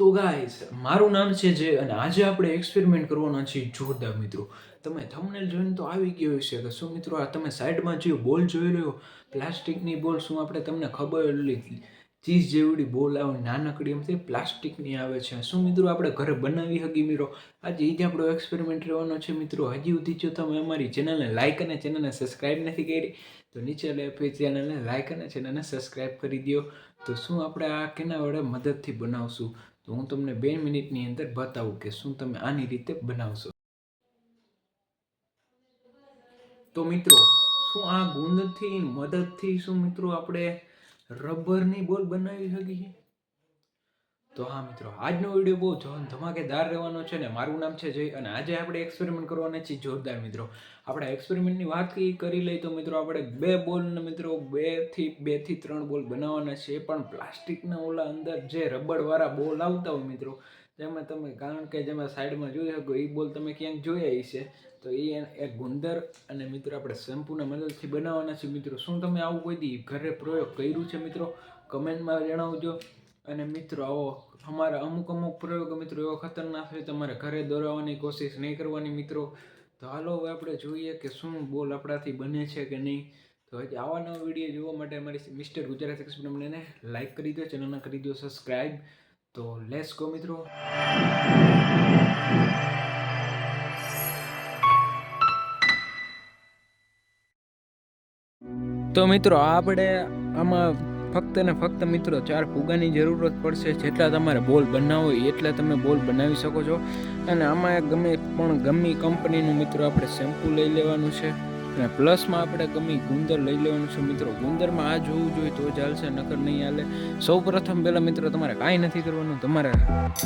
તો ગાઈસ મારું નામ છે જે, અને આજે આપણે એક્સપેરિમેન્ટ કરવાના છીએ જોરદાર મિત્રો. તમે થંબનેલ જોઈને તો આવી ગયો હશે કે શું મિત્રો, આ તમે સાઈડમાં જે બોલ જોઈ રહ્યો, પ્લાસ્ટિકની બોલ શું આપણે તમને ખબર ચીઝ જેવડી બોલ આવે, નાનકડી એમથી પ્લાસ્ટિકની આવે છે. શું મિત્રો, આપણે ઘરે બનાવી હકી મિત્રો? આજે એ જ આપણો એક્સપેરિમેન્ટ રહેવાનો છે મિત્રો. હજી સુધી જો તમે અમારી ચેનલને લાઇક અને ચેનલને સબસ્ક્રાઇબ નથી કરી, તો નીચે આપણી ચેનલને લાઇક અને ચેનલને સબસ્ક્રાઇબ કરી દો તો શું આપણે આ કેના વડે મદદથી બનાવશું? તો હું તમને બે મિનિટની અંદર બતાવું કે શું તમે આની રીતે બનાવશો. તો મિત્રો, શું આ ગુંદથી મદદથી શું મિત્રો આપણે રબરની બોલ બનાવી શકીએ? તો હા મિત્રો, આજનો વીડિયો બહુ જ ધમાકેદાર રહેવાનો છે ને મારું નામ છે જય અને આજે આપણે એક્સપેરિમેન્ટ કરવાના છીએ જોરદાર મિત્રો. આપણે એક્સપેરિમેન્ટની વાત કરી લઈએ તો મિત્રો આપણે બે બોલને મિત્રો, બેથી બેથી ત્રણ બોલ બનાવવાના છે. પણ પ્લાસ્ટિકના ઓલા અંદર જે રબડવાળા બોલ આવતા હોય મિત્રો, જેમાં તમે, કારણ કે જેમાં સાઈડમાં જોઈ શકો એ બોલ તમે ક્યાંક જોયા છે તો એ એક ગુંદર અને મિત્રો આપણે શેમ્પૂના મદદથી બનાવવાના છે મિત્રો, શું તમે આવું કોઈ દી ઘરે પ્રયોગ કર્યું છે મિત્રો? કમેન્ટમાં જણાવજો. અને મિત્રો, આવો અમારા અમુક અમુક પ્રયોગો મિત્રો એવો ખતરનાક છે, તમારે ઘરે દોરાવવાની કોશિશ નહીં કરવાની મિત્રો. તો હાલો હવે આપણે જોઈએ કે શું બોલ આપણાથી બને છે કે નહીં. તો હજી આવા નવા વીડિયો જોવા માટે અમારી મિસ્ટર ગુજરાત એક્સપેરિમેન્ટને લાઈક કરી દો, ચેનલને કરી દો સબસ્ક્રાઈબ તો લેસ ગો મિત્રો. તો મિત્રો, આપણે આમાં ફક્ત ને ફક્ત મિત્રો ચાર ફુગાની જરૂરત પડશે જેટલા તમારે બોલ બનાવો હોય એટલા તમે બોલ બનાવી શકો છો. અને આમાં ગમે પણ ગમી કંપનીનું મિત્રો આપણે શેમ્પૂ લઈ લેવાનું છે. અને પ્લસમાં આપણે ગમી ગુંદર લઈ લેવાનું છે મિત્રો. ગુંદરમાં આ જોવું જોઈએ તો ચાલશે નકર નહીં હાલે. સૌ પ્રથમ પહેલાં મિત્રો તમારે કાંઈ નથી કરવાનું. તમારે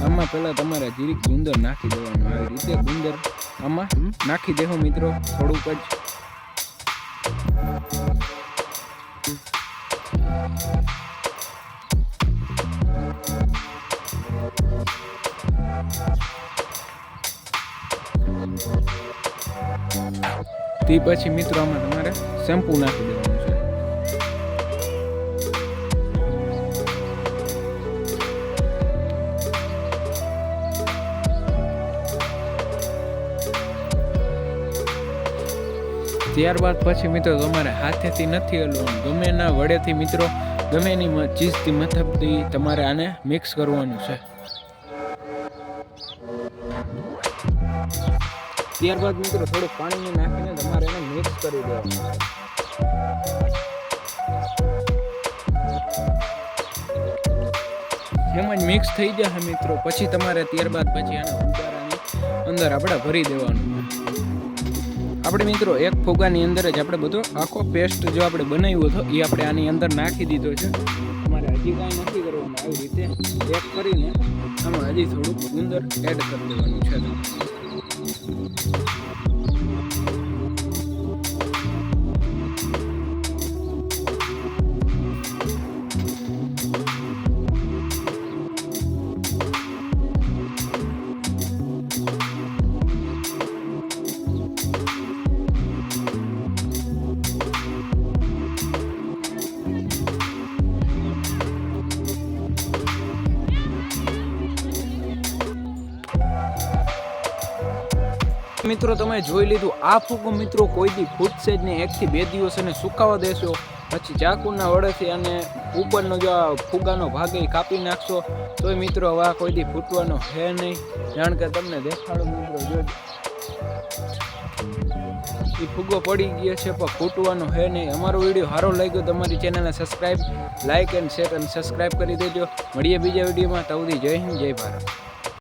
આમાં પહેલાં તમારે જીરીક ગુંદર નાખી દેવાનું. આવી રીતે ગુંદર આમાં નાખી દેવો મિત્રો થોડુંક જ. તે પછી મિત્રો આમાં તમારે શેમ્પૂ નાખી દેવાનું છે. ત્યારબાદ પછી મિત્રો તમારે હાથેથી નથી હલવાનું. ગમે એના વડેથી મિત્રો ગમે એની ચીજથી મથબથી તમારે આને મિક્સ કરવાનું છે. ત્યારબાદ મિત્રો થોડું પાણી નાખીને તમારે એને મિક્સ કરી દેવાનું જેમ જ મિક્સ થઈ જશે મિત્રો. પછી તમારે ત્યારબાદ પછી આને ઉતારાની અંદર આપણે ભરી દેવાનું આપણે મિત્રો એક ફુગાની અંદર જ આપણે બધો આખો પેસ્ટ જો આપણે બનાવ્યો હતો, એ આપણે આની અંદર નાખી દીધો છે. તમારે હજી કાંઈ નથી કરવાનું. આવી રીતે એક કરીને આમાં હજી થોડુંક અંદર એડ કરી દેવાનું છે. Thank you. મિત્રો, તમે જોઈ લીધું આ ફૂગો મિત્રો કોઈ દી ફૂટશે જ નહીં. એકથી બે દિવસ એને સુકાવા દેશો, પછી ચાકુના વડેથી અને ઉપરનો જો આ ફુગાનો ભાગ એ કાપી નાખશો, તોય મિત્રો હવે આ કોઈ દી ફૂટવાનો હે નહીં. જાણ કે તમને દેખાડો મિત્રો જોઈ એ ફુગો પડી ગયો છે, પણ ફૂટવાનો હે નહીં. અમારો વીડિયો સારો લાગ્યો તમારી ચેનલને સબસ્ક્રાઈબ લાઇક એન્ડ શેર અને સબસ્ક્રાઈબ કરી દેજો. મળીએ બીજા વિડીયોમાં. તવથી જય હિન્દ, જય ભારત.